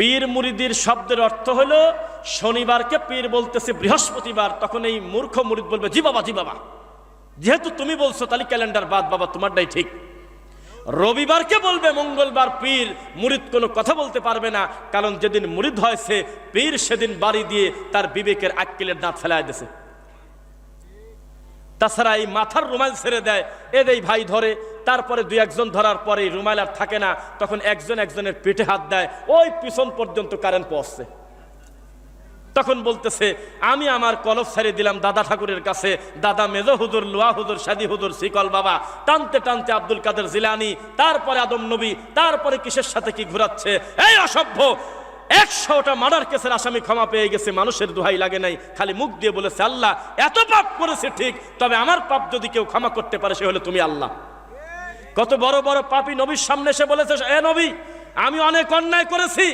পীর মুরিদির শব্দের অর্থ হলো, শনিবারকে পীর বলতেছে বৃহস্পতিবার, তখন এই মূর্খ মুরিদ বলবে, জি বাবা জি বাবা। যেহেতু তুমি বলছো, তাহলে ক্যালেন্ডার বাদ, বাবা, তোমারটাই ঠিক। রবিবারকে বলবে, মঙ্গলবার পীর মুরিদ কোনো কথা বলতে পারবে না, কারণ যেদিন মুরিদ হয়েছে পীর সেদিন বাড়ি দিয়ে তার বিবেকের আক্কেলের দাঁত ফেলায় দিছে তাছাড়া এই মাথার রুমাল ছেড়ে দেয়। এদেই ভাই ধরে, তারপরে দুই একজন ধরার পরে রুমাল আর থাকে না, তখন একজন একজনের পেটে হাত দেয়, ওই পিছন পর্যন্ত কারেন্ট পৌঁছছে তখন বলতেছে, আমি আমার কলফ ছাড়িয়ে দিলাম দাদা ঠাকুরের কাছে, দাদা মেজো হুজুর, লোয়া হুজুর, সাদি হুজুর, শিকল বাবা, টানতে টানতে আব্দুল কাদের জিলানি, তারপরে আদম নবী, তারপরে কিসের সাথে কি ঘুরাচ্ছে? এই অসভ্য একশোটা মার্ডার কেসের আসামি ক্ষমা পেয়ে গেছে, মানুষের দোহাই লাগে নাই। খালি মুখ দিয়ে বলেছে, আল্লাহ, এত পাপ করেছে ঠিক, তবে আমার পাপ যদি কেউ ক্ষমা করতে পারে, সে হলে তুমি আল্লাহ। কত বড় বড় পাপী নবীর সামনে এসে বলেছে, এ নবী, আমি অনেক অন্যায় করেছি,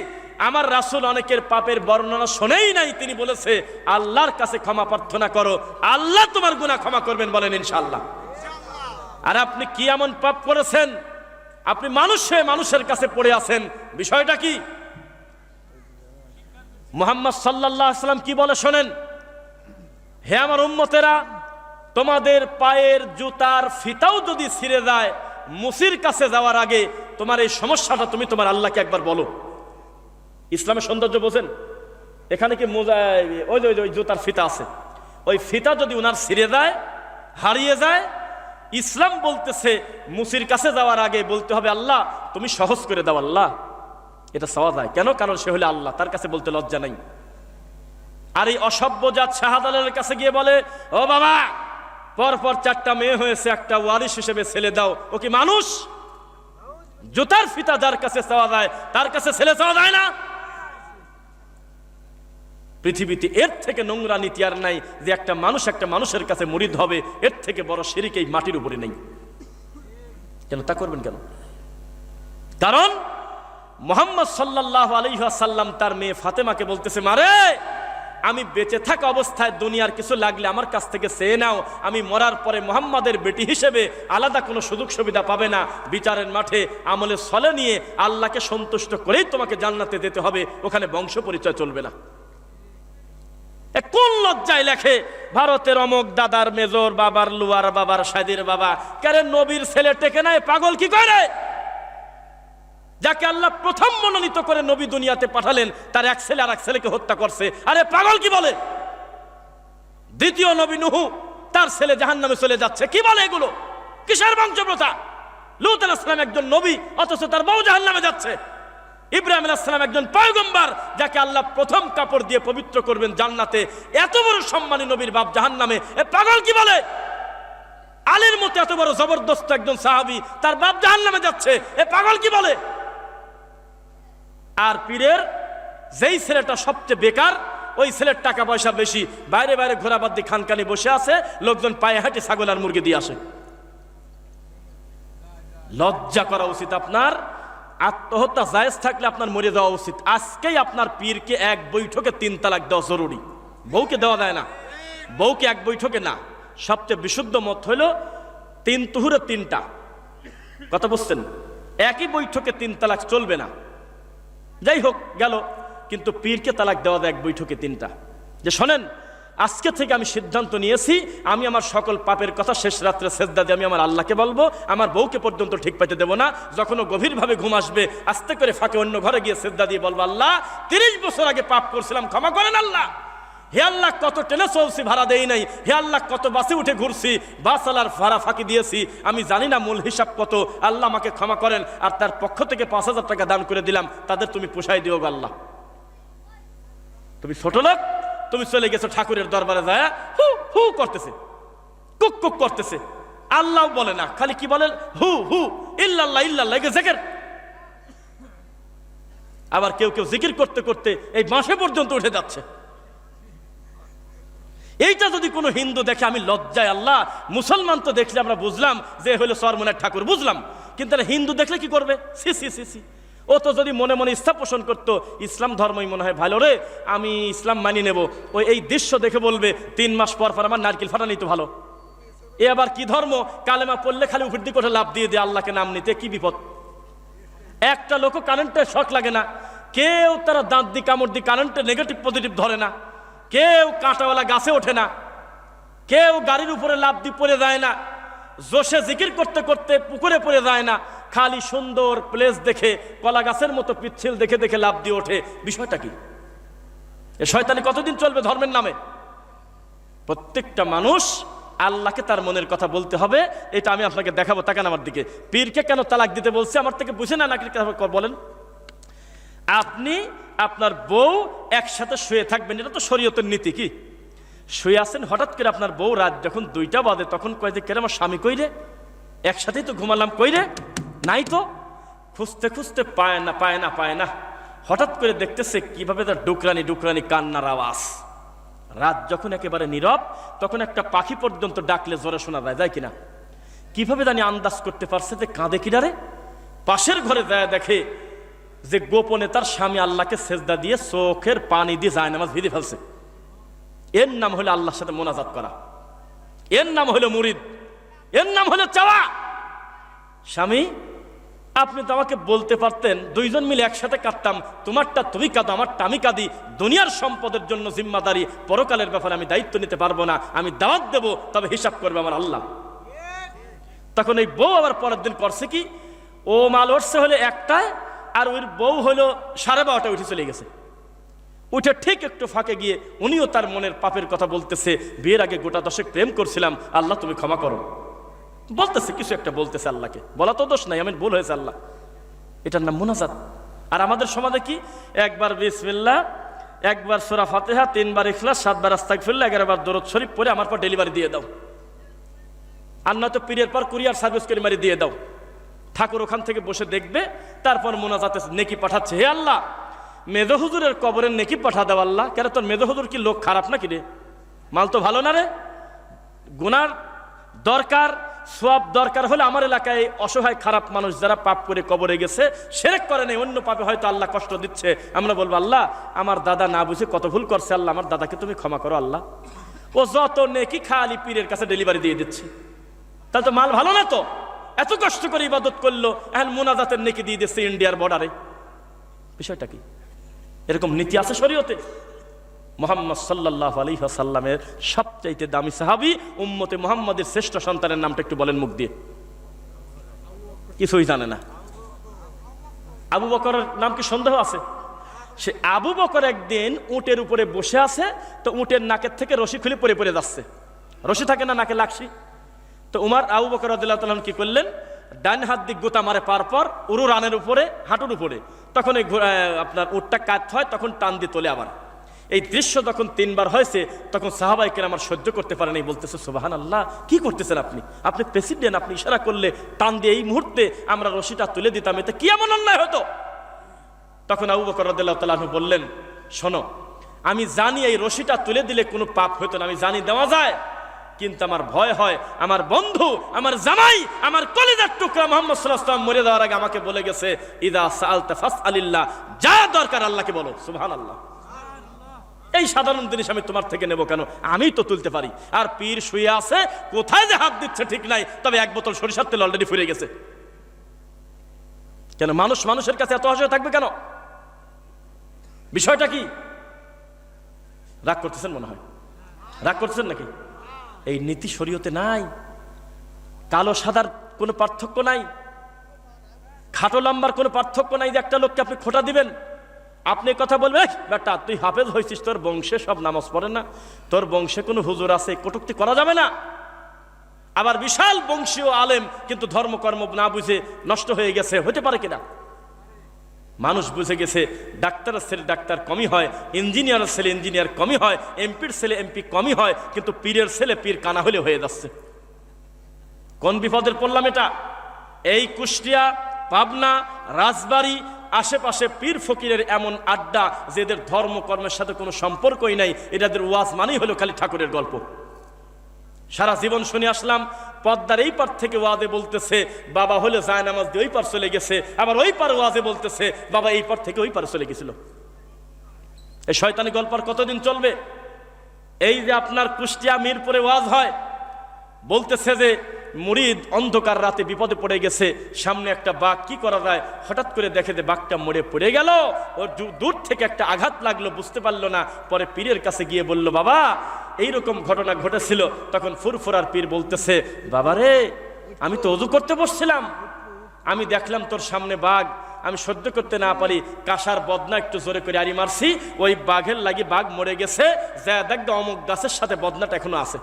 আমার রাসূল অনেকের পাপের বর্ণনা শোনেই নাই। তিনি বলেছে, আল্লাহর কাছে ক্ষমা প্রার্থনা করো, আল্লাহ তোমার গুনাহ ক্ষমা করবেন বলেন ইনশাল্লাহ আর আপনি কি এমন পাপ করেছেন? আপনি মানুষ মানুষের কাছে পড়ে আছেন, বিষয়টা কি? মোহাম্মদ আলাইহি সাল্লাম কি বলে শোনেন? হে আমার উম্মতেরা, তোমাদের পায়ের জুতার ফিতাও যদি ছিঁড়ে যায়, মুসির কাছে যাওয়ার আগে তোমার এই সমস্যাটা তুমি তোমার আল্লাহকে একবার বলো। ইসলামের সৌন্দর্য বোঝেন? এখানে কি মোজা ওই যে, ওই জুতার ফিতা আছে। ওই ফিতা যদি উনার ছিঁড়ে যায়, হারিয়ে যায়, ইসলাম বলতেছে, মুসির কাছে যাওয়ার আগে বলতে হবে, আল্লাহ, তুমি সহজ করে দাও, আল্লাহ। এটা চাওয়া যায় কেন? কারণ সে হলে আল্লাহ, তার কাছে বলতে লজ্জা নাই। আর এই অসভ্য জাত শাহাদালের কাছে গিয়ে বলে, ও বাবা, পরপর চারটা মেয়ে হয়েছে, একটা ওয়ারিশ হিসেবে ছেলে দাও। ও কি মানুষ? জুতার ফিতা যার কাছে চাওয়া যায় তার কাছে ছেলে চাওয়া যায় না? পৃথিবীতে এর থেকে নোংরা নীতি আর নাই যে একটা মানুষ একটা মানুষের কাছে মরিদ হবে, এর থেকে বড় শিরিক এই মাটির উপরে নেই। কেন? তা করবেন কেন? কারণ মোহাম্মদ সাল্লাহ আলহাসাল্লাম তার মেয়ে ফাতেমাকে বলতেছে, মারে, আমি বেঁচে থাকা অবস্থায় দুনিয়ার কিছু লাগলে আমার কাছ থেকে চেয়ে নাও। আমি মরার পরে মোহাম্মদের বেটি হিসেবে আলাদা কোনো সুযোগ সুবিধা পাবে না। বিচারের মাঠে আমলে সলে নিয়ে আল্লাহকে সন্তুষ্ট করেই তোমাকে জান্নাতে যেতে হবে। ওখানে বংশ পরিচয় চলবে না। কোন লজ্জায় লেখে, ভারতের অমক দাদার মেজর বাবার, লুয়ার বাবার, সাদির বাবা কেন নবীর ছেলে টেকে নাই, পাগল কি করে? যাকে আল্লাহ প্রথম মনোনীত করে নবী দুনিয়াতে পাঠালেন, তার এক ছেলে আর এক ছেলেকে হত্যা করছে। আরে পাগল কি বলে? দ্বিতীয় নবী নুহু, তার ছেলে জাহান নামে চলে যাচ্ছে। কি বলে এগুলো? কিসের বংশপ্রথা লুত আলাহিসাম একজন নবী, অথচ তার বউ জাহান নামে যাচ্ছে। ইব্রাহিম আলাহিসাম একজন পয়গম্বার, যাকে আল্লাহ প্রথম কাপড় দিয়ে পবিত্র করবেন জান্নাতে। এত বড় সম্মানী নবীর বাপ জাহান নামে এ পাগল কি বলে? আলীর মতো এত বড় জবরদস্ত একজন সাহাবি, তার বাপ জাহান নামে যাচ্ছে। এ পাগল কি বলে? আর পীরের যেই ছেলেটা সবচেয়ে বেকার, ওই ছেলের টাকা পয়সা বেশি। বাইরে বাইরে ঘোরাবাদ দিয়ে খানকানি বসে আছে, লোকজন পায়ে হাঁটে ছাগল আর মুরগি দিয়ে আসে। লজ্জা করা উচিত আপনার। আত্মহত্যা জায়েজ থাকলে আপনার মরে যাওয়া উচিত। আজকেই আপনার পীরকে এক বৈঠকে তিন তালাক দেওয়া জরুরি। বউকে দেওয়া যায় না। বউকে এক বৈঠকে না। সবচেয়ে বিশুদ্ধ মত হইল তিন তুহুরে তিনটা। কথা বুঝছেন? একই বৈঠকে তিন তালাক চলবে না। যাই হোক গেল। কিন্তু পীরকে তালাক দেওয়া যায় এক বৈঠকে তিনটা। যে শোনেন, আজকে থেকে আমি সিদ্ধান্ত নিয়েছি, আমি আমার সকল পাপের কথা শেষ রাত্রে সেজদা দিয়ে আমি আমার আল্লাহকে বলব, আমার বউকে পর্যন্ত ঠিক পাইতে দেবো না, যখনও গভীরভাবে ঘুম আসবে, আস্তে করে ফাঁকে অন্য ঘরে গিয়ে সেজদা দিয়ে বলব, আল্লাহ, তিরিশ বছর আগে পাপ করছিলাম, ক্ষমা করেন আল্লাহ। হে আল্লাহ, কত টেনে চলছি, ভাড়া দেই নাই। হে আল্লাহ, কত বাসে উঠে ঘুরছি, বাস আলার ভাড়া ফাঁকি দিয়েছি। আমি জানি না মূল হিসাব কত। আল্লাহ আমাকে ক্ষমা করেন, আর তার পক্ষ থেকে পাঁচ হাজার টাকা দান করে দিলাম। তাদের তুমি পোষাই দিও আল্লাহ। তুমি ছোট লোক, তুমি চলে গেছো ঠাকুরের দরবারে যায়, হু হু করতেছে, কুক কুক করতেছে। আল্লাহ বলে না, খালি কি বলেন? হু হু, ইল্লাল্লাহ ইল্লাল্লাহ, এগে জেকের আবার কেউ কেউ জিকির করতে করতে এই বাঁশে পর্যন্ত উঠে যাচ্ছে। এইটা যদি কোনো হিন্দু দেখে আমি লজ্জায়, আল্লাহ, মুসলমান তো দেখলে আমরা বুঝলাম যে হলো সরমনের ঠাকুর, বুঝলাম। কিন্তু হিন্দু দেখলে কি করবে? C C C C. ও তো যদি মনে মনে ইচ্ছা পোষণ করতো, ইসলাম ধর্মই মনে হয় ভালো রে, আমি ইসলাম মানি নেব। ওই এই দৃশ্য দেখে বলবে, তিন মাস পর পর আমার নারকেল ফাটানি তো ভালো। এ আবার কি ধর্ম? কালেমা পড়লে খালি দিকে ওঠে লাভ দিয়ে দিয়ে, আল্লাহকে নাম নিতে, কি বিপদ? একটা লোক কারেন্টের শখ লাগে না। কেউ তারা দাঁত দি কামড় দি কারেন্টে নেগেটিভ পজিটিভ ধরে না। কেউ কাঁটাওয়ালা গাছে ওঠে না। কেউ গাড়ির উপরে লাভ দিয়ে পড়ে যায় না। জোশে জিকির করতে করতে পুকুরে পড়ে যায় না। খালি সুন্দর প্লেস দেখে, কলা গাছের মতো পিচ্ছিল দেখে দেখে লাভ দিয়ে ওঠে। বিষয়টা কি? এ শয়তানি কতদিন চলবে ধর্মের নামে? প্রত্যেকটা মানুষ আল্লাহকে তার মনের কথা বলতে হবে। এটা আমি আপনাকে দেখাবো তাকান আমার দিকে। পীরকে কেন তালাক দিতে বলছে? আমার থেকে বুঝে না, নাকি বলেন। আপনি আপনার বউ একসাথে শুয়ে থাকবেন, এটা তো শরীয়তের নীতি কি? শুয়ে আছেন, হঠাৎ করে আপনার বউ রাত যখন দুইটা বাজে, তখন কয় যে কেন আমার স্বামী কই রে? একসাথেই তো ঘুমালাম, কই রে? নাই তো? খুঁজতে খুঁজতে পায় না পায় না পায় না। হঠাৎ করে দেখতেছে কীভাবে তার ডুকরানি ডুকরানি কান্নার আওয়াজ। রাত যখন একেবারে নীরব, তখন একটা পাখি পর্যন্ত ডাকলে জোরে শোনা যায় যায় কিনা? কীভাবে জানি আন্দাজ করতে পারছে যে কাঁদে কিনারে পাশের ঘরে যায় দেখে যে গোপনে তার স্বামী আল্লাহকে সেজদা দিয়ে চোখের পানি দিয়ে যায় নামাজ ভিড়ে ফেলছে। এর নাম হলো আল্লাহর সাথে মোনাজাত করা। এর নাম হলো মুরিদ। এর নাম হলো চাওয়া। স্বামী, আপনি তো আমাকে বলতে পারতেন, দুইজন মিলে একসাথে কাঁদতাম। তোমারটা তুমি কাঁদো, আমারটা আমি কাঁদি। দুনিয়ার সম্পদের জন্য জিম্মাদারি, পরকালের ব্যাপারে আমি দায়িত্ব নিতে পারব না। আমি দাওয়াত দেবো, তবে হিসাব করবে আমার আল্লাহ। তখন এই বউ আবার পরের দিন করছে কি? ও মাল উঠছে হলে একটায় আর ওর বউ হলো সাড়ে বারোটা উঠে চলে গেছে। উঠে ঠিক একটু ফাঁকে গিয়ে উনিও তার মনের পাপের কথা বলতেছে, বিয়ের আগে গোটা দশেক প্রেম করছিলাম, আল্লাহ তুমি ক্ষমা করো। বলতেছে, কিছু একটা বলতেছে আল্লাহকে। বলা তো দোষ নাই আমি ভুল হয়েছে আল্লাহ। এটার নাম মুনাজাত। আর আমাদের সমাজে কি? একবার বিসমিল্লাহ, একবার সোরা ফাতেহা, তিনবার ইখলাস, সাতবার আস্তাক ফিরলে এগারো বার দরদ শরীফ পরে আমার পর ডেলিভারি দিয়ে দাও। আর নয়তো পীরের পর কুরিয়ার সার্ভিস করে মারি দিয়ে দাও। ঠাকুর ওখান থেকে বসে দেখবে, তারপর মোনাজাতে নেকি পাঠাচ্ছে। হে আল্লাহ মেজো কবরের নেকি পাঠা দেওয়া আল্লাহ। কেন তোর মেজো কি লোক খারাপ নাকি রে? মাল তো ভালো না রে? গুনার দরকার সব দরকার হলে আমার এলাকায় অসহায় খারাপ মানুষ যারা পাপ করে কবরে গেছে, সেরেক করে নেই। অন্য পাপে হয়তো আল্লাহ কষ্ট দিচ্ছে। আমরা বলব, আল্লাহ, আমার দাদা না বুঝে কত ভুল করছে আল্লাহ, আমার দাদাকে তুমি ক্ষমা করো আল্লাহ। ও যত নেকি খালি পীরের কাছে ডেলিভারি দিয়ে দিচ্ছে। তাহলে তো মাল ভালো না তো? এত কষ্ট করে ইবাদত করল এখন মোনাজাতের নেকি দিয়ে দিচ্ছে ইন্ডিয়ার বর্ডারে বিষয়টা কি? এরকম নীতি আছে শরীয়তে? মোহাম্মদ সাল্লাহ আলী সাল্লামের সবচাইতে দামি সাহাবি উম্মতে মোহাম্মদের শ্রেষ্ঠ সন্তানের নামটা একটু বলেন মুখ দিয়ে। কিছুই জানে না। আবু বকরের নাম কি সন্দেহ আছে? সে আবু বকর একদিন উটের উপরে বসে আছে, তো উটের নাকের থেকে রশি খুলে পড়ে পড়ে যাচ্ছে। রশি থাকে না নাকে লাগছি তো উমার, আবু বকর রদুল্লাহ তালাম কি করলেন? ডান হাত দিক গোতা মারে পার পর উরু রানের উপরে, হাঁটুর উপরে। তখন এই আপনার উটটা কাত হয়, তখন টান দিয়ে তোলে আবার। এই দৃশ্য যখন তিনবার হয়েছে, তখন সাহাবাইকে আমার সহ্য করতে পারে নাই, বলতেছে সুবাহান আল্লাহ কি করতেছেন আপনি? আপনি প্রেসিডেন্ট আপনি ইশারা করলে টান দিয়ে এই মুহূর্তে আমরা রশিটা তুলে দিতাম, এতে কি এমন অন্যায় হতো? তখন আবু বকর রাদিয়াল্লাহু তাআলা বললেন, শোনো, আমি জানি এই রশিটা তুলে দিলে কোনো পাপ হতো না, আমি জানি দেওয়া যায়। কিন্তু আমার ভয় হয়, আমার বন্ধু, আমার জামাই, আমার কলিজার টুকরা মোহাম্মদ ওয়াসাল্লাম মরে যাওয়ার আগে আমাকে বলে গেছে, ইদা সাআলতা ফাসআলিল্লাহ যা দরকার আল্লাহকে বলো সুহান আল্লাহ এই সাধারণ জিনিস আমি তোমার থেকে নেব কেন? আমি তো তুলতে পারি। আর পীর শুয়ে আছে, কোথায় যে হাত দিচ্ছে ঠিক নাই, তবে এক বোতল সরিষার তেল অলরেডি ফুরে গেছে। কেন মানুষ মানুষের কাছে এত অসহায় থাকবে কেন? বিষয়টা কি? রাগ করতেছেন মনে হয়? রাগ করতেছেন নাকি? এই নীতি শরীয়তে নাই। কালো সাদার কোনো পার্থক্য নাই। খাটো লম্বার কোনো পার্থক্য নাই যে একটা লোককে আপনি খোটা দিবেন। আপনি কথা বলবেন "এই, বেটা তুই হাফেজ হয়েছিস তোর বংশে সব নামাজ পড়ে না। তোর বংশে কোনো হুজুর আছে কটুক্তি করা যাবে না। আবার বিশাল বংশীয় আলেম কিন্তু ধর্মকর্ম না বুঝে নষ্ট হয়ে গেছে হতে পারে কিনা? মানুষ বুঝে গেছে, ডাক্তারের ছেলে ডাক্তার কমই হয় ইঞ্জিনিয়ারের ছেলে ইঞ্জিনিয়ার কমই হয় এমপির ছেলে এমপি কমই হয়, কিন্তু পীরের ছেলে পীর কানা হলে হয়ে যাচ্ছে। কোন বিপদের পড়লাম এটা? এই কুষ্টিয়া, পাবনা, রাজবাড়ি, আশেপাশে পীর ফকিরের এমন আড্ডা যে এদের ধর্মকর্মের সাথে কোনো সম্পর্কই নাই, এটাদের ওয়াজ মানেই হলো খালি ঠাকুরের গল্প। সারা জীবন শুনে আসলাম পদ্মার এই পার থেকে ওয়াজে বলতেছে, বাবা হলে যায় নামাজ দিয়ে ওই পার চলে গেছে, আবার ওই পার ওয়াজে বলতেছে, বাবা এই পার থেকে ওই পার চলে গেছিল। এই শয়তানি গল্প আর কতদিন চলবে? এই যে আপনার কুষ্টিয়া মিরপুরে ওয়াজ হয়, বলতেছে যে মুরিদ অন্ধকার রাতে বিপদে পড়ে গেছে, সামনে একটা বাঘ কি করা যায়? হঠাৎ করে দেখে যে বাঘটা মরে পড়ে গেল। ও দূ- দূর থেকে একটা আঘাত লাগল, বুঝতে পারল না। পরে পীরের কাছে গিয়ে বলল, বাবা এইরকম ঘটনা ঘটেছিল, তখন ফুরফুরার পীর বলতেছে বাবা রে আমি তো অজু করতে বসছিলাম। আমি দেখলাম তোর সামনে বাঘ। আমি সহ্য করতে না পারি। কাঁসার বদনা একটু জোরে করে আড়ি মারছি। ওই বাঘের লাগি বাঘ মরে গেছে। যা দেখবে অমুক গাছের সাথে বদনাটা এখনও আছে।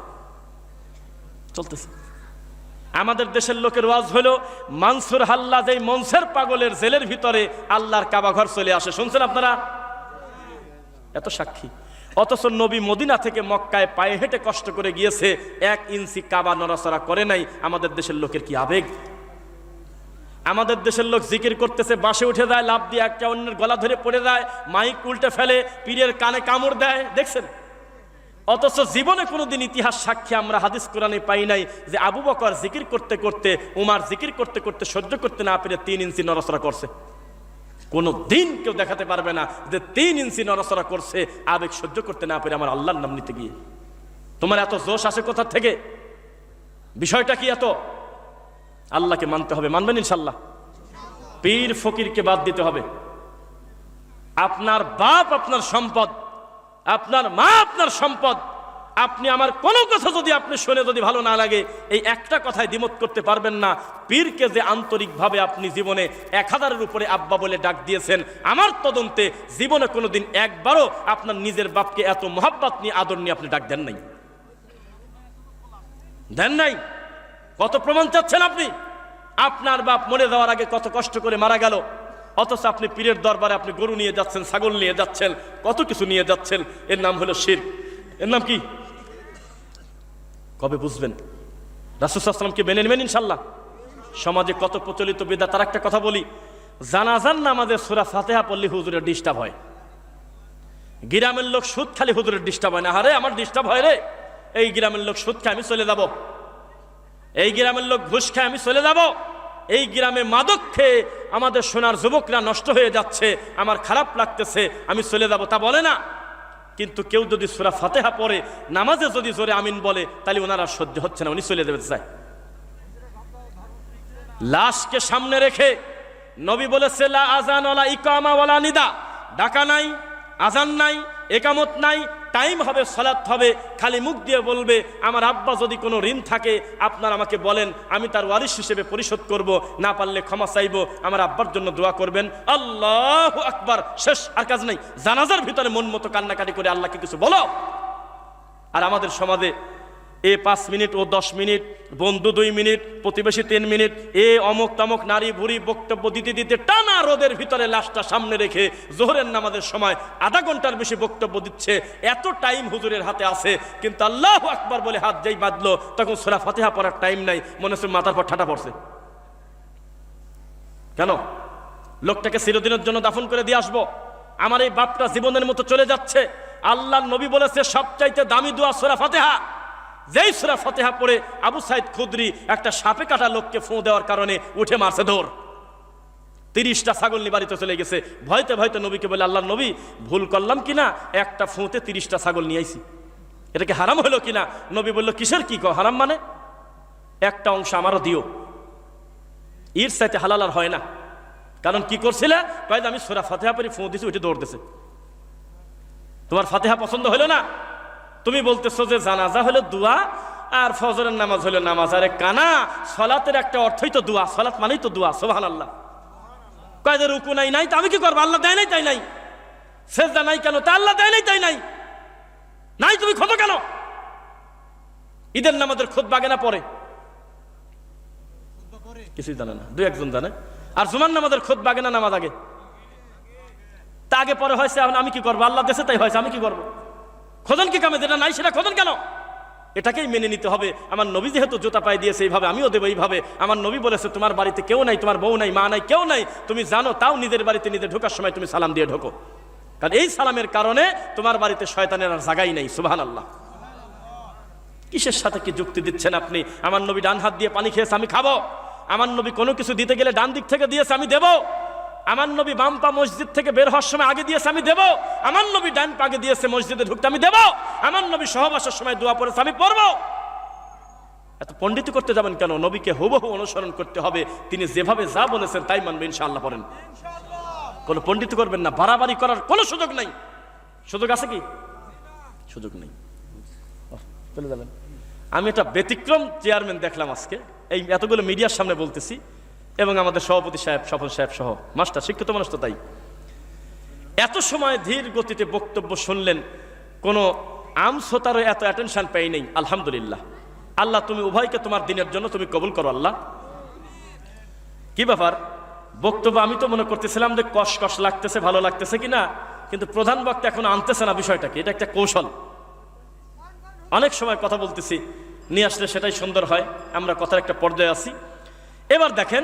চলতেছে। আমাদের দেশের লোকের ওয়াজ হলো, মানসুর হাল্লা যেই মনসের পাগলের জেলের ভিতরে আল্লাহর কাবাঘর চলে আসে। শুনছেন আপনারা? এত সাক্ষী। অথচ নবী মদিনা থেকে মক্কায় পায়ে হেঁটে কষ্ট করে গিয়েছে, এক ইঞ্চি কাবা নড়াচড়া করে নাই, আমাদের দেশের লোকের কি আবেগ? আমাদের দেশের লোক জিকির করতেছে বাসে উঠে যায় লাভ দিয়ে একটা অন্যের গলা ধরে পড়ে যায় মাইক উল্টে ফেলে, পীরের কানে কামড় দেয়, দেখছেন? অথচ জীবনে কোনোদিন ইতিহাস সাক্ষী আমরা হাদিস কোরআনে পাই নাই যে আবু বকর জিকির করতে করতে, উমার জিকির করতে করতে সহ্য করতে না পেরে তিন ইঞ্চি নড়াচড়া করছে। কোনো দিন কেউ দেখাতে পারবে না যে তিন ইঞ্চি নড়াচড়া করছে, আবেগ সহ্য করতে না পেরে আমার আল্লাহর নাম নিতে গিয়ে। তোমার এত জোশ আসে কোথা থেকে? বিষয়টা কি এত? আল্লাহকে মানতে হবে। মানবেন ইনশাল্লাহ পীর ফকিরকে বাদ দিতে হবে। আপনার বাপ আপনার সম্পদ, আপনার মা আপনার সম্পদ আপনি আমার কোনো কথা যদি আপনি শুনে যদি ভালো না লাগে, এই একটা কথায় দ্বিমত করতে পারবেন না। পীরকে যে আন্তরিকভাবে আপনি জীবনে এক হাজারের উপরে আব্বা বলে ডাক দিয়েছেন, আমার তদন্তে জীবনে কোনোদিন একবারও আপনার নিজের বাপকে এত মহাব্বাত নিয়ে, আদর নিয়ে আপনি ডাক দেন নাই। দেন নাই? কত প্রমাণ চাচ্ছেন আপনি? আপনার বাপ মরে যাওয়ার আগে কত কষ্ট করে মারা গেল, অথচ আপনি পীরের দরবারে আপনি গরু নিয়ে যাচ্ছেন, ছাগল নিয়ে যাচ্ছেন, কত কিছু নিয়ে যাচ্ছেন। এর নাম হলো শির। এর নাম কি? কবে বুঝবেন? রাসুসাল্লামকে মেনে নেবেন ইনশাল্লাহ সমাজে কত প্রচলিত বিদা তার একটা কথা বলি জানাজান না আমাদের সুরা ফাতেহা পল্লী হুজুরের ডিস্টার্ব হয়। গ্রামের লোক সুদ খালি হুজুরের ডিস্টার্ব হয় না। আরে, আমার ডিস্টার্ব হয় রে। এই গ্রামের লোক সুদ খায় আমি চলে যাব। এই গ্রামের লোক ঘুষ খায় আমি চলে যাব। এই গ্রামে মাদক খেয়ে আমাদের সোনার যুবকরা নষ্ট হয়ে যাচ্ছে। আমার খারাপ লাগতেছে, আমি চলে যাব। তা বলে না। কিন্তু কেউ যদি সুরা ফাতেহা পড়ে, নামাজে যদি জোরে আমিন বলে, তাহলে ওনারা সহ্য হচ্ছে না, উনি চলে যাবে চায় লাশকে সামনে রেখে নবী বলেছে, লা আজান ওলা ইকামা ওলা নিদা। ডাকা নাই আজান নাই, একামত নাই টাইম হবে সলাৎ হবে, খালি মুখ দিয়ে বলবে, আমার আব্বা যদি কোনো ঋণ থাকে, আপনার আমাকে বলেন, আমি তার ওয়ারিশ হিসেবে পরিশোধ করব, না পারলে ক্ষমা চাইব, আমার আব্বার জন্য দোয়া করবেন। আল্লাহ আকবার, শেষ, আর কাজ নাই। জানাজার ভিতরে মন মতো কান্নাকাটি করে আল্লাহকে কিছু বলো। আর আমাদের সমাজে এ পাঁচ মিনিট ও দশ মিনিট, বন্ধু দুই মিনিট, প্রতিবেশী তিন মিনিট, এ অমুক তমক নারী বুড়ি বক্তব্য দিতে দিতে টানা রোদের ভিতরে লাশটা সামনে রেখে জোহরের নামাজের সময় আধা ঘণ্টার বেশি বক্তব্য দিচ্ছে। এত টাইম হুজুরের হাতে আছে, কিন্তু আল্লাহ আকবার বলে হাত যেই বাঁধলো, তখন সোরা ফাতেহা পড়ার টাইম নাই, মনে হচ্ছে মাথার পর ঠাটা পড়ছে। কেন? লোকটাকে চিরদিনের জন্য দাফন করে দিয়ে আসব। আমার এই বাপটা জীবনের মতো চলে যাচ্ছে। আল্লাহ নবী বলেছে, সবচাইতে দামি দোয়া সোরা ফাতেহা। যেই সুরা ফতেহা পড়ে আবু সাইদ খুদরি একটা সাপে কাটা লোককে ফোঁ দেওয়ার কারণে উঠে মারছে দৌড়। তিরিশটা ছাগল নিয়ে বাড়িতে চলে গেছে। ভয়তে ভয়তে নবীকে বলে আল্লাহ নবী, ভুল করলাম কিনা একটা ফোঁতে তিরিশটা ছাগল নিয়ে আইছি। এটা কি হারাম হলো কিনা নবী বলল, কিসের কি কো হারাম মানে? একটা অংশ আমারও দিও। ইর সাথে হালাল আর হয় না। কারণ কি করছিলে? কয়েক আমি সোরা ফাতেহা পরে ফোঁ দিছি, উঠে দৌড় দিছে। তোমার ফাতেহা পছন্দ হলো না? তুমি বলতেছো যে জানাজা হলো দোয়া, আর ফজরের নামাজ হলো নামাজ। আরে কানা, সলাতের একটা অর্থই তো দোয়া সলাত মানেই তো দোয়া সোহান আল্লাহ কয়েদের রুকু নাই নাই, তো আমি কি করব? আল্লাহ দেয় নাই, তাই নাই। সেজদা নাই কেন? তা আল্লাহ দেয় নাই, তাই নাই। নাই তুমি খোঁজো কেন? ঈদের নামাজের খোদ বাগে না পরে? কিছুই জানে না দু একজন জানে। আর জুমান নামাজের খোদ বাগে না নামাজ আগে? তা আগে পরে হয়েছে আমি কি করব? আল্লাহ দেশে তাই হয়েছে, আমি কি করব? খোঁজন কি কামে? যেটা নাই সেটা খোদন কেন? এটাকেই মেনে নিতে হবে। আমার নবী যেহেতু জুতা পাই দিয়েছে এইভাবে, আমিও দেবো এইভাবে। আমার নবী বলেছে, তোমার বাড়িতে কেউ নাই, তোমার বউ নাই, মা নাই, কেউ নাই। তুমি জানো, তাও নিজের বাড়িতে নিজে ঢোকার সময় তুমি সালাম দিয়ে ঢোকো। কারণ এই সালামের কারণে তোমার বাড়িতে শয়তানের আর জাগাই নেই সুবাহান আল্লাহ কিসের সাথে কি যুক্তি দিচ্ছেন আপনি? আমার নবী ডান হাত দিয়ে পানি খেয়েছে, আমি খাব। আমার নবী কোনো কিছু দিতে গেলে ডান দিক থেকে দিয়েছে, আমি দেবো। আমার নবী বাম পা মসজিদ থেকে বের হওয়ার সময় আগে দিয়েছে আমি দেবো। আমার নবী ডান পাগে দিয়েছে মসজিদে ঢুকতে আমি দেবো। আমার নবী সহবাসের সময় দোয়া পড়েছে আমি পড়ব। এত পণ্ডিত করতে যাবেন কেন? নবীকে হুবহু অনুসরণ করতে হবে। তিনি যেভাবে যা বলেছেন তাই মানবে ইনশাআল্লাহ পড়েন। কোনো পণ্ডিত করবেন না। বাড়াবাড়ি করার কোনো সুযোগ নাই। সুযোগ আছে কি? সুযোগ নেই। চলে যাবেন। আমি একটা ব্যতিক্রম চেয়ারম্যান দেখলাম আজকে। এই এতগুলো মিডিয়ার সামনে বলতেছি। এবং আমাদের সভাপতি সাহেব, সফল সাহেব সহ মাস্টার, শিক্ষিত মানুষ তো তাই। এত সময় ধীর গতিতে বক্তব্য শুনলেন, কোনো আম শ্রোতারও এত অ্যাটেনশন পাই নেই, আলহামদুলিল্লাহ। আল্লাহ, তুমি উভয়কে তোমার দিনের জন্য তুমি কবুল করো, আল্লাহ। কি ব্যাপার? বক্তব্য আমি তো মনে করতেছিলাম যে কষ কষ লাগতেছে, ভালো লাগতেছে কি না কিন্তু প্রধান বক্তা এখন আনতেছে না বিষয়টাকে, এটা একটা কৌশল। অনেক সময় কথা বলতেছি, নিয়ে আসলে সেটাই সুন্দর হয়, আমরা কথার একটা পর্যায়ে আছি। এবার দেখেন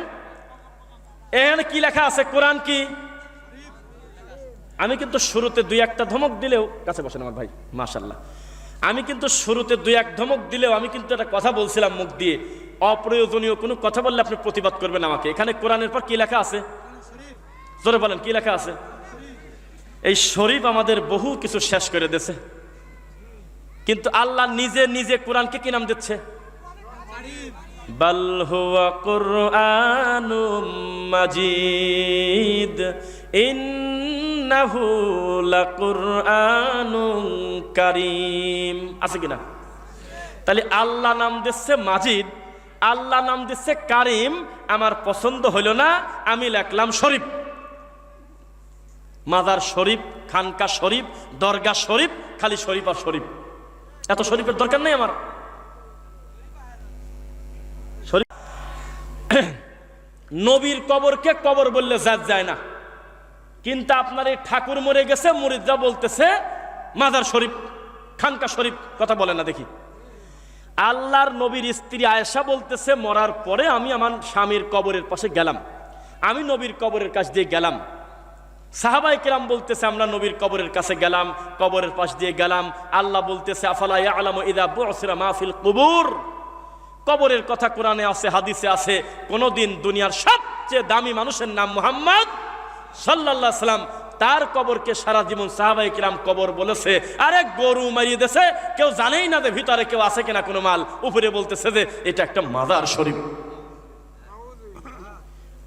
এখানে কি লেখা আছে? কোরআন কি? আমি কিন্তু শুরুতে দুই একটা ধমক দিলেও কাছে বসেন আমার ভাই মাশাল্লাহ আমি কিন্তু শুরুতে দুই এক ধমক দিলেও আমি কিন্তু একটা কথা বলছিলাম মুখ দিয়ে। অপ্রয়োজনীয় কোনো কথা বললে আপনি প্রতিবাদ করবেন আমাকে। এখানে কোরআনের পর কি লেখা আছে? জোরে বলেন, কি লেখা আছে? এই শরীফ আমাদের বহু কিছু শেষ করে দিয়েছে। কিন্তু আল্লাহ নিজে নিজে কোরআনকে কি নাম দিচ্ছে? বাল হুয়া কুরআনুম মাজিদ, ইন্নাহু লাকুরআনুন কারীম। আছে কিনা? তাহলে আল্লাহ নাম দিচ্ছে মাজিদ, আল্লাহ নাম দিচ্ছে কারিম, আমার পছন্দ হইল না, আমি লেখলাম শরীফ। মাজার শরীফ, খানকা শরীফ, দরগা শরীফ, খালি শরীফ আর শরীফ। এত শরীফের দরকার নেই আমার। নবীর কবরকে কবর বললে জাত যায় না। কিন্তু আপনার এই ঠাকুর মরে গেছে, মুরিদরা বলতেছে, মাজার শরীফ, খানকা শরীফ, কথা বলে না দেখি। আল্লাহর নবীর স্ত্রী আয়েশা বলতেছে, মরার পরে আমি আমার স্বামীর কবরের পাশে গেলাম। আমি নবীর কবরের কাছ দিয়ে গেলাম। সাহাবাই কিরাম বলতেছে, আমরা নবীর কবরের কাছে গেলাম, কবরের পাশ দিয়ে গেলাম। আল্লাহ বলতেছে, আফালা আলাম ইদা বুসরা মাহফিল কুবুর। কবরের কথা কোরআনে আছে, হাদিসে আছে, কোনোদিন দুনিয়ার সবচেয়ে দামি মানুষের নাম মুহাম্মদ সাল্লাল্লাহ সাল্লাম তার কবরকে সারা জীবন সাহাবাই কিরাম কবর বলেছে। আরে গরু মারিয়ে দেছে, কেউ জানেই না যে ভিতরে কেউ আছে কিনা কোনো মাল। উপরে বলতেছে যে, এটা একটা মাদার শরীফ।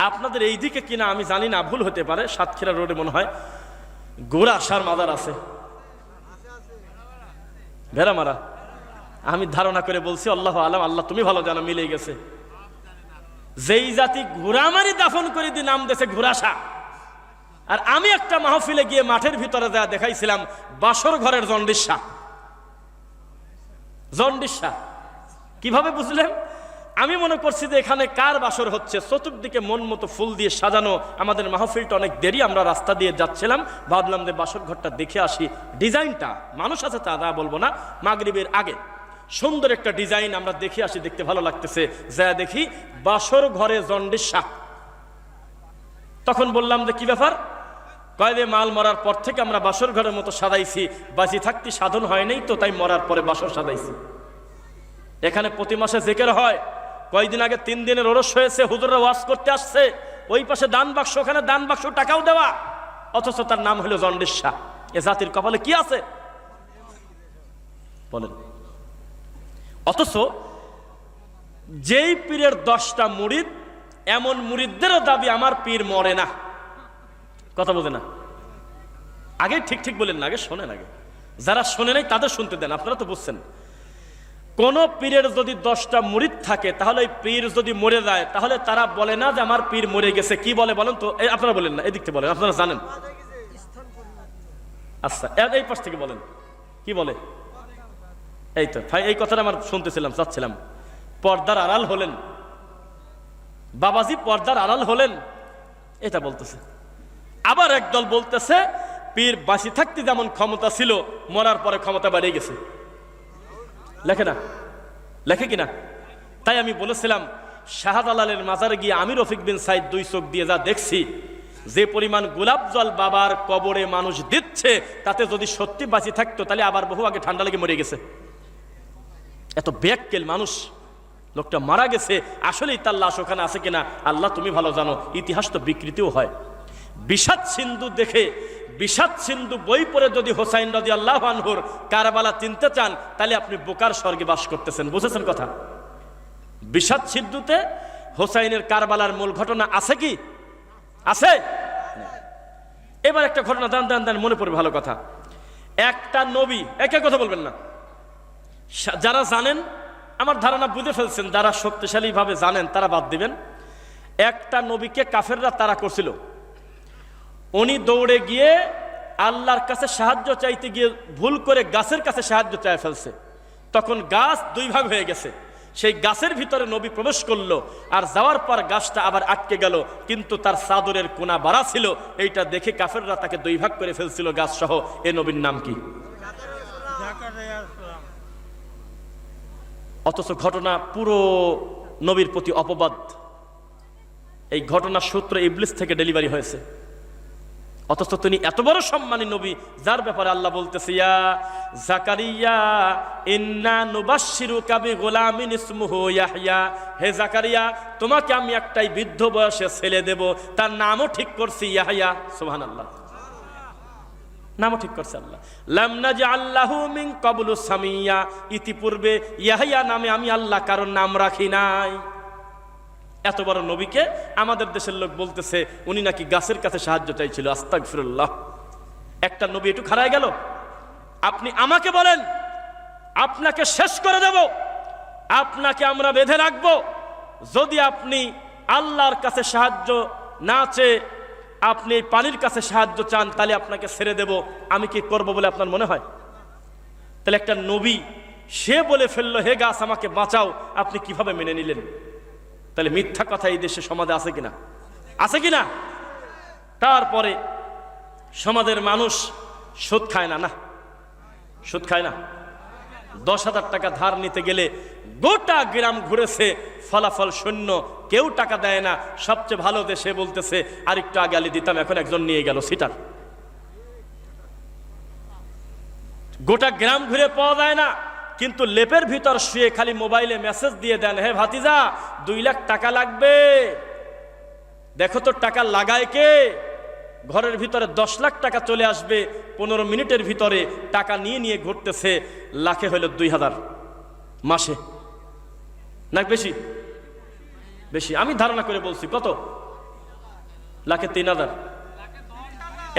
আপনাদের এই দিকে কিনা আমি জানি না, ভুল হতে পারে, সাতক্ষীরা রোডে মনে হয় গোড়া আসার মাদার আছে। ভেড়ামারা আমি ধারণা করে বলছি, আল্লাহ আলাম, আল্লাহ তুমি ভালো জানো মিলে গেছে। যেই জাতি ঘোরামারি দাফন করে দিয়ে নাম দেশে ঘোরাসা আর আমি একটা মাহফিলে গিয়ে মাঠের ভিতরে যা দেখাইছিলাম, বাসর ঘরের জন্ডিসা। জন্ডিসা। কীভাবে বুঝলেন? আমি মনে করছি যে এখানে কার বাসর হচ্ছে? চতুর্দিকে মন মতো ফুল দিয়ে সাজানো। আমাদের মাহফিলটা অনেক দেরি, আমরা রাস্তা দিয়ে যাচ্ছিলাম। ভাবলাম যে বাসর ঘরটা দেখে আসি। ডিজাইনটা, মানুষ আছে তা তা বলব না, মাগরিবের আগে। সুন্দর একটা ডিজাইন আমরা দেখে আসি, দেখতে ভালো লাগতেছে। যা দেখি, বাসর ঘরে জন্ডিসা তখন বললাম যে, কি ব্যাপার? কয়দে মাল মরার পর থেকে আমরা বাসর ঘরের মতো সাজাইছি। বাজি থাকতে সাধন হয় নাই তো, তাই মরার পরে বাসর সাজাইছি। এখানে প্রতি মাসে জেকের হয়। কয়েকদিন আগে তিন দিনের ওরস হয়েছে, হুজুররা ওয়াজ করতে আসছে। ওই পাশে দান বাক্স, ওখানে দান বাক্স, টাকাও দেওয়া। অথচ তার নাম হলো জন্ডিস এ জাতির কপালে কি আছে? বলেন। অথচ যেই পীরের দশটা মুরিদ এমন মুরিদদেরও দাবি আমার পীর মরে না। কথা বোঝে না। আগে ঠিক ঠিক বলেন না, আগে শোনেন আগে। যারা শোনে নাই তাদের শুনতে দেন, আপনারা তো বুঝছেন। কোন পীরের যদি দশটা মুরিদ থাকে, তাহলে ওই পীর যদি মরে যায়, তাহলে তারা বলে না যে আমার পীর মরে গেছে। কি বলে বলেন তো? আপনারা বলেন না, এদিক থেকে বলেন, আপনারা জানেন। আচ্ছা এই পাশ থেকে বলেন। কি বলে? এই তো, ভাই, এই কথাটা আমার শুনতেছিলাম, চাচ্ছিলাম। পর্দার আড়াল হলেন। বাবাজি, পর্দার আড়াল হলেন। এটা বলতেছে। আবার একদল বলতেছে, পীর বাঁচি থাকতে যেমন ক্ষমতা ছিল, মরার পরে ক্ষমতা বাড়িয়ে গেছে। লেখে না? লেখে কিনা তাই আমি বলেছিলাম, শাহজালালের মাজারে গিয়ে আমি রফিক বিন সাইদ দুই চোখ দিয়ে যা দেখছি, যে পরিমাণ গোলাপ জল বাবার কবরে মানুষ দিচ্ছে, তাতে যদি সত্যি বাঁচি থাকতো, তাহলে আবার বহু আগে ঠান্ডা লেগে মরে গেছে। এত ব্যাককেল মানুষ। লোকটা মারা গেছে, আসলেই তার লাশ ওখানে আছে কিনা আল্লাহ তুমি ভালো জানো, ইতিহাস তো বিকৃতিও হয়। বিষাদ সিন্ধু দেখে, বিষাদ সিন্ধু বই পড়ে যদি হোসাইন রাজি আল্লাহ আনহুর কারবালা চিনতে চান, তাহলে আপনি বোকার স্বর্গে বাস করতেছেন, বুঝেছেন কথা? বিষাদ সিদ্ধুতে হোসাইনের কারবালার মূল ঘটনা আছে কি? আছে? এবার একটা ঘটনা, দান দান দান, মনে পড়ে ভালো কথা। একটা নবী, একে কথা বলবেন না। যারা জানেন, আমার ধারণা বুঝে ফেলছেন, যারা শক্তিশালীভাবে জানেন, তারা বাদ দিবেন। একটা নবীকে কাফেররা তারা করছিল। উনি দৌড়ে গিয়ে আল্লাহর কাছে সাহায্য চাইতে গিয়ে ভুল করে গাছের কাছে সাহায্য চাই ফেলছে। তখন গাছ দুই ভাগ হয়ে গেছে। সেই গাছের ভিতরে নবী প্রবেশ করল আর যাওয়ার পর গাছটা আবার আটকে গেল, কিন্তু তার চাদরের কোনা বাড়া ছিল। এইটা দেখে কাফেররা তাকে দুই ভাগ করে ফেলছিল গাছ সহ এ নবীর নাম কি? অথচ ঘটনা পুরো নবীর প্রতি অপবাদ। এই ঘটনার সূত্র ইবলিস থেকে ডেলিভারি হয়েছে। অথচ তিনি এত বড় সম্মানী নবী, যার ব্যাপারে আল্লাহ বলতেছে, ইয়া জাকারিয়া, ইন্না ইসমুহু ইয়াহইয়া। হে জাকারিয়া, তোমাকে আমি একটাই বৃদ্ধ বয়সে ছেলে দেব, তার নামও ঠিক করছি ইয়াহইয়া। সুবহানাল্লাহ। নামও ঠিক করছে আল্লাহ। লাম নাজআল্লাহু মিন ক্বাবলু সামিয়া। ইতিপূর্বে ইয়াহইয়া নামে আমি আল্লাহ কারণ নাম রাখি নাই। এত বড় নবীকে আমাদের দেশের লোক বলতেছে, উনি নাকি গাছের কাছে সাহায্য চাইছিল আস্তাক ফিরুল্লাহ একটা নবী একটু খারায় গেল, আপনি আমাকে বলেন, আপনাকে শেষ করে দেব, আপনাকে আমরা বেঁধে রাখব। যদি আপনি আল্লাহর কাছে সাহায্য না চেয়ে আপনি এই পানির কাছে সাহায্য চান, তাহলে আপনাকে ছেড়ে দেব। আমি কি করব বলে আপনার মনে হয়? তাহলে একটা নবী, সে বলে ফেলল, হে গাছ, আমাকে বাঁচাও। আপনি কীভাবে মেনে নিলেন? তাহলে মিথ্যা কথা এই দেশে সমাজে আছে কিনা? আছে কিনা? তারপরে সমাজের মানুষ সুদ খায় না না? সুদ খায় না? দশ হাজার টাকা ধার নিতে গেলে গোটা গ্রাম ঘুরেছে, ফলাফল শূন্য কেউ টাকা দেয় না। সবচেয়ে ভালো দেশে বলতেছে, আরেকটু আগে আলি দিতাম, এখন একজন নিয়ে গেল সিটার। গোটা গ্রাম ঘুরে পাওয়া যায় না। কিন্তু লেপের ভিতর শুয়ে খালি মোবাইলে মেসেজ দিয়ে দেন, হে ভাতিজা, দুই লাখ টাকা লাগবে। দেখো তো টাকা লাগায় কে? ঘরের ভিতরে দশ লাখ টাকা চলে আসবে, পনেরো মিনিটের ভিতরে টাকা নিয়ে নিয়ে ঘুরতেছে, লাখে হইল দুই হাজার মাসে। না বেশি। বেশি। আমি ধারণা করে বলছি, কত? লাখে তিন হাজার।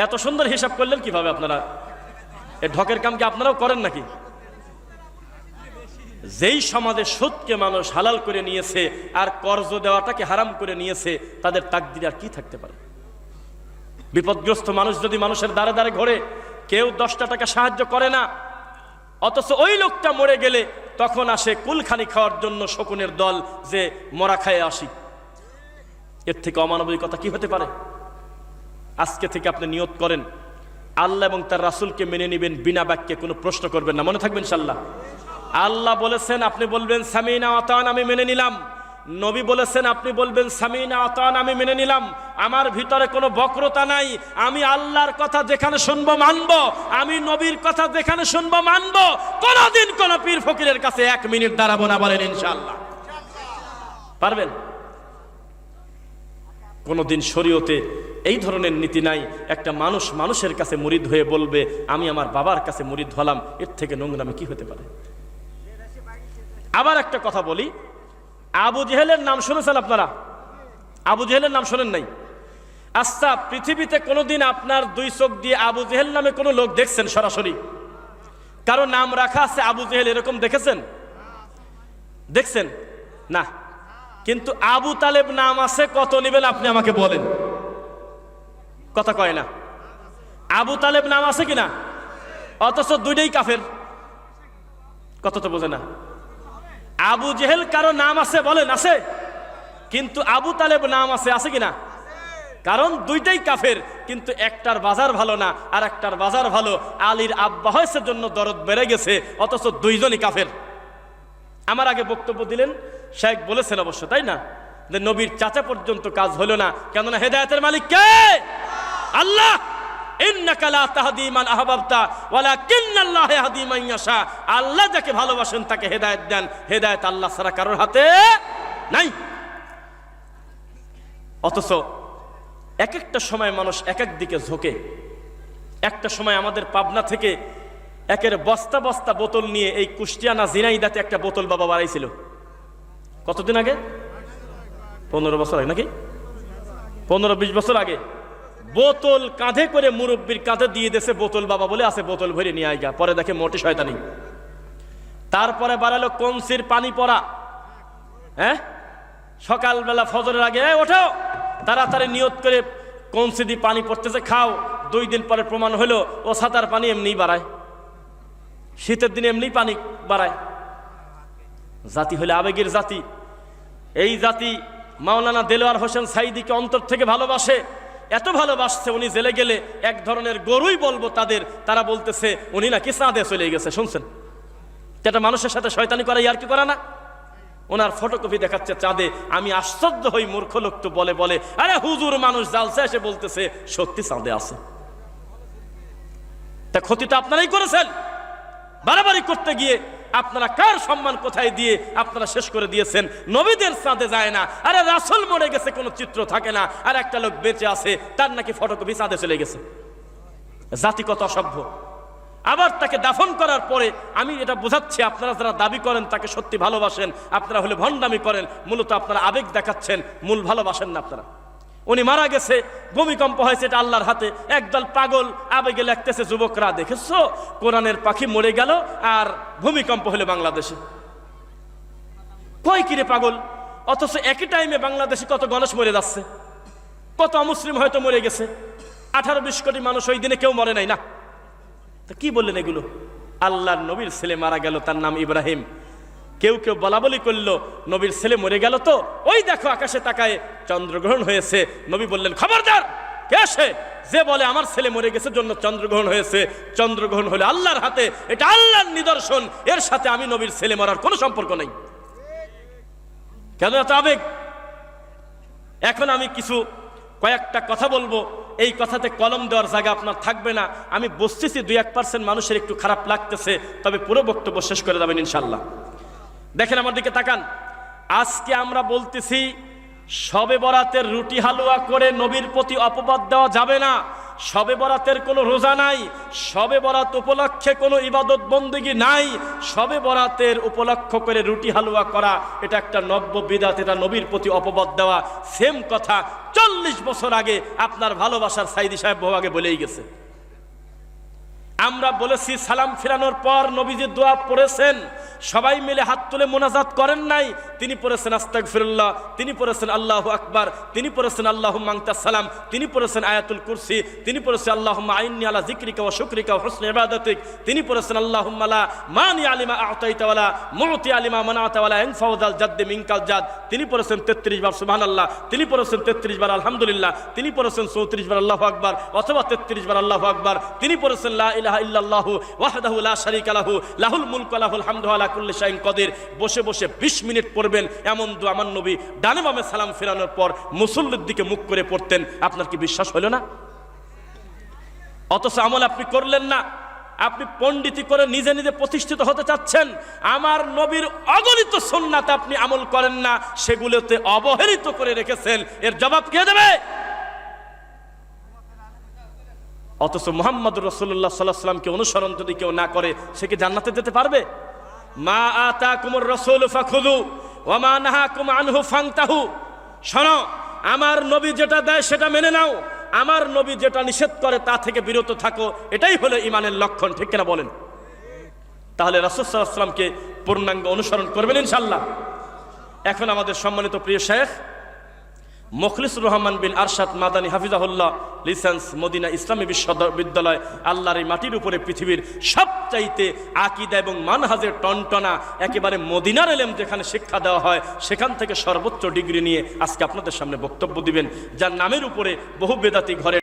এত সুন্দর হিসাব করলেন কীভাবে আপনারা? এ ঢকের কাম কি আপনারাও করেন নাকি? যেই সমাজে সুদকে মানুষ হালাল করে নিয়েছে আর কর্জ দেওয়াটাকে হারাম করে নিয়েছে, তাদের তাকদির আর কি থাকতে পারে? বিপদগ্রস্ত মানুষ যদি মানুষের দ্বারে দ্বারে ঘোরে, কেউ দশটা টাকা সাহায্য করে না, অথচ ওই লোকটা মরে গেলে তখন আসে কুলখানি খাওয়ার জন্য শকুনের দল যে মরা খায় আসি। এর থেকে অমানবিকতা কি হতে পারে? আজকে থেকে আপনি নিয়ত করেন, আল্লাহ এবং তার রাসুলকে মেনে নেবেন, বিনা বাক্যে কোনো প্রশ্ন করবেন না। মনে থাকবেন সাল্লাহ আল্লাহ বলেছেন, আপনি বলবেন, সামিনা আমি মেনে নিলাম। নবী বলেছেন, আপনি বলবেন, সামিনা আতান, আমি মেনে নিলাম। আমার ভিতরে কোনো বক্রতা নাই। আমি আল্লাহর কথা যেখানে শুনব মানব। আমি নবীর কথা যেখানে শুনব মানবো। কোনোদিন কোন পীর ফকিরের কাছে এক মিনিট দাঁড়াবো না বলেন ইনশাআল্লাহ। পারবেন? কোনোদিন শরীয়তে এই ধরনের নীতি নাই। একটা মানুষ মানুষের কাছে মুরিদ হয়ে বলবে, আমি আমার বাবার কাছে মুরিদ হলাম। এর থেকে নোংরামে কি হতে পারে? আবার একটা কথা বলি। আবু জেহেলের নাম শুনেছেন আপনারা? আবু জেহেলের নাম শোনেন নাই? আচ্ছা পৃথিবীতে কোনোদিন আপনার দুই চোখ দিয়ে আবু জেহেল নামে কোনো লোক দেখছেন সরাসরি? কারও নাম রাখা আছে আবু জেহেল এরকম দেখেছেন? দেখছেন? না। কিন্তু আবু তালেব নাম আছে, কত নেবেন আপনি আমাকে বলেন। কথা কয় না। আবু তালেব নাম আছে কিনা? অথচ দুইটাই কাফের। কত তো বোঝে না। আবু জেহেল কারও নাম আছে বলেন, আছে? কিন্তু আবু তালেব নাম আছে আছে কিনা? কারণ দুইটাই কাফের, কিন্তু একটার বাজার ভালো না, আর একটার বাজার ভালো। আলীর আব্বা হয়েছে জন্য দরদ বেড়ে গেছে, অথচ দুইজনই কাফের। আমার আগে বক্তব্য দিলেন, শেখ বলেছেন অবশ্য, তাই না? যে নবীর চাচা পর্যন্ত কাজ হলো না, কেননা হেদায়তের মালিক কে? আল্লাহ! ইন্নাকা লা তাহদি মান আহবাবতা, ওয়ালাকিন্নাল্লাহ ইয়াহদি মান ইয়াশা। আল্লাহ যাকে ভালোবাসেন তাকে হেদায়েত দেন। হেদায়েত আল্লাহ ছাড়া কারোর হাতে নাই। অথচ এক একটা সময় মানুষ এক এক দিকে ঝোঁকে। একটা সময় আমাদের পাবনা থেকে একের বস্তা বস্তা বোতল নিয়ে এই কুষ্টিয়ানা জিনাইদাতে একটা বোতল বাবা বাড়াইছিল কতদিন আগে? পনেরো বছর আগে নাকি? পনেরো বিশ বছর আগে। বোতল কাঁধে করে মুরব্বীর কাঁধে দিয়ে দেশে বোতল বাবা বলে আছে, বোতল ভরে নিয়ে আইগা পরে দেখে মোটে শয়তানি। তারপরে বাড়ালো কমসির পানি পড়া। হ্যাঁ? সকালবেলা ফজরের আগে, "এই, ওঠো! তাড়াতাড়ি নিয়ত করে কমসি দিয়ে পানি পড়তেছে, খাও। দুই দিন পরে প্রমাণ হলো, ও সাঁতার পানি এমনিই বাড়ায়। শীতের দিনে এমনি পানি বাড়ায়। জাতি হলে আবেগের জাতি। এই জাতি মাওলানা দেলোয়ার হোসেন সাইদিকে অন্তর থেকে ভালোবাসে। এত ভালোবাসছে, উনি জেলে গেলে এক ধরনের গরুই বলব তাদের। তারা বলতেছে, উনি নাকি চাঁদে চলে গেছে, শুনছেন? এটা মানুষের সাথে শয়তানি করা আর কি করে না? ওনার ফটোকপি দেখাচ্ছে চাঁদে। আমি আশ্চর্য হই, মূর্খ লোক তো বলে বলে, আরে হুজুর মানুষ জালসে এসে বলতেছে, সত্যি চাঁদে আছে। তা ক্ষতিটা আপনারাই করেছেন। বাড়াবাড়ি করতে গিয়ে আপনারা কার সম্মান কোথায় দিয়ে আপনারা শেষ করে দিয়েছেন? নবীদের চাঁদে যায় না। আরে রাসুল মরে গেছে, কোনো চিত্র থাকে না। আর একটা লোক বেঁচে আছে, তার নাকি ফটোকপি চাঁদে চলে গেছে। জাতি কত অসভ্য। আবার তাকে দাফন করার পরে আমি এটা বোঝাচ্ছি, আপনারা যারা দাবি করেন তাকে সত্যি ভালোবাসেন, আপনারা হলে ভণ্ডামি করেন, মূলত আপনারা আবেগ দেখাচ্ছেন, মূল ভালোবাসেন না আপনারা। উনি মারা গেছে, ভূমিকম্প হয়েছে এটা আল্লাহর হাতে। একদল পাগল আবেগে লাগতেছে যুবকরা, দেখেছ? কোরআনের পাখি মরে গেল আর ভূমিকম্প হলো বাংলাদেশে। কয় কিরে পাগল? অথচ একই টাইমে বাংলাদেশে কত গণেশ মরে যাচ্ছে, কত অমুসলিম হয়তো মরে গেছে। আঠারো বিশ কোটি মানুষ ওই দিনে কেউ মরে নাই না। তা কি বললেন এগুলো? আল্লাহর নবীর ছেলে মারা গেল, তার নাম ইব্রাহিম। কেউ কেউ বলা বলি করল, নবীর ছেলে মরে গেল তো? ওই দেখো আকাশে তাকায় চন্দ্রগ্রহণ হয়েছে। নবী বললেন, খবরদার, কে সে? যে বলে আমার ছেলে মরে গেছে জন্য চন্দ্রগ্রহণ হয়েছে, চন্দ্রগ্রহণ হলে আল্লাহর হাতে, এটা আল্লাহর নিদর্শন। এর সাথে আমি নবীর ছেলে মরার কোনো সম্পর্ক নেই। কেন এত আবেগ? এখন আমি কিছু, কয়েকটা কথা বলব। এই কথাতে কলম দেওয়ার জায়গা আপনার থাকবে না। আমি বুঝতেছি দুই এক পার্সেন্ট মানুষের একটু খারাপ লাগতেছে, তবে পুরো বক্তব্য শেষ করে দেবেন ইনশাল্লাহ দেখেন আমার দিকে তাকান। আজকে আমরা বলতেছি, সবে বরাতের রুটি হালুয়া করে নবীর প্রতি অপবাদ দেওয়া যাবে না। সবে বরাতের কোনো রোজা নাই, সবে বরাত উপলক্ষে কোনো ইবাদত বন্দিগি নাই, সবে বরাতের উপলক্ষ করে রুটি হালুয়া করা, এটা একটা নব্য বিদাত, এটা নবীর প্রতি অপবাদ দেওয়া। সেম কথা, চল্লিশ বছর আগে আপনার ভালোবাসার সাইদি সাহেব বহু আগে বলেই গেছে। আমরা বলেছি সালাম ফিরানোর পর নবীজি দোয়া পড়েছেন সবাই মিলে হাত তুলে মোনাজাত করেন নাই তিনি পড়েছেন আস্তাক ফিরুল্লাহ তিনি পড়েছেন আল্লাহ আকবার তিনি পড়েছেন আল্লাহ মাংতা সালাম তিনি পড়েছেন আয়াতুল কুরসি তিনি পড়েছেন আল্লাহ আইনি আলা জিক্রিকা ও শুক্রিকা হোসনে ইবাদতিক তিনি পড়েছেন আল্লাহ মালা মানি আলিমা আতাইতাওয়ালা মুতি আলিমা মানাতাওয়ালা এনফাউদাল জাদ্দে মিঙ্কাল জাদ তিনি পড়েছেন তেত্রিশ বার সুবহান আল্লাহ তিনি পড়েছেন তেত্রিশ বার আলহামদুলিল্লাহ তিনি পড়েছেন চৌত্রিশ বার আল্লাহ আকবার অথবা তেত্রিশ বার আল্লাহ আকবার তিনি পড়েছেন লা ইল্লাল্লাহু ওয়াহদাহু লা শারীকা লাহু, লাহুল মুলকু লাহুল হামদু আলা কুল্লি শাইইন কদির। বসে বসে 20 মিনিট পড়বেন, এমন দু আমার নবী ডানে বামে সালাম ফেরানোর পর মুসল্লির দিকে মুখ করে পড়তেন, আপনার কি বিশ্বাস হলো না? অথচ আমল আপনি করলেন না, আপনি পণ্ডিতি করে নিজে নিজে প্রতিষ্ঠিত হতে চাচ্ছেন, আমার নবীর অগণিত সন্ন্যাত আপনি আমল করেন না, সেগুলোতে অবহেলিত করে রেখেছেন, এর জবাব কে দেবে? অথচ মোহাম্মদ রসুল্লাহ সাল্লাহ সাল্লামকে অনুসরণ যদি কেউ না করে, সে কি জান্নাতে যেতে পারবে? মা আতা কুমর রসুল ফাখুদু ওমা নাহা কুম আনহু ফাংতাহু শোনো, আমার নবী যেটা দেয় সেটা মেনে নাও। আমার নবী যেটা নিষেধ করে তা থেকে বিরত থাকো। এটাই হলো ইমানের লক্ষণ, ঠিক কিনা বলেন? তাহলে রাসুসাল্লামকে পূর্ণাঙ্গ অনুসরণ করবেন ইনশাল্লাহ এখন আমাদের সম্মানিত প্রিয় শেখ মুখলিসুর রহমান বিন আরশাদ মাদানী হাফিজাহুল্লাহ, লিসেন্স মদিনা ইসলামী বিশ্ববিদ্যালয়, আল্লাহর এই মাটির উপরে পৃথিবীর সবচাইতে আকিদা এবং মানহাজের টনটনা, একেবারে মদিনার এলেম যেখানে শিক্ষা দেওয়া হয়, সেখান থেকে সর্বোচ্চ ডিগ্রি নিয়ে আজকে আপনাদের সামনে বক্তব্য দিবেন, যার নামের উপরে বহু বেদাতি ঘরে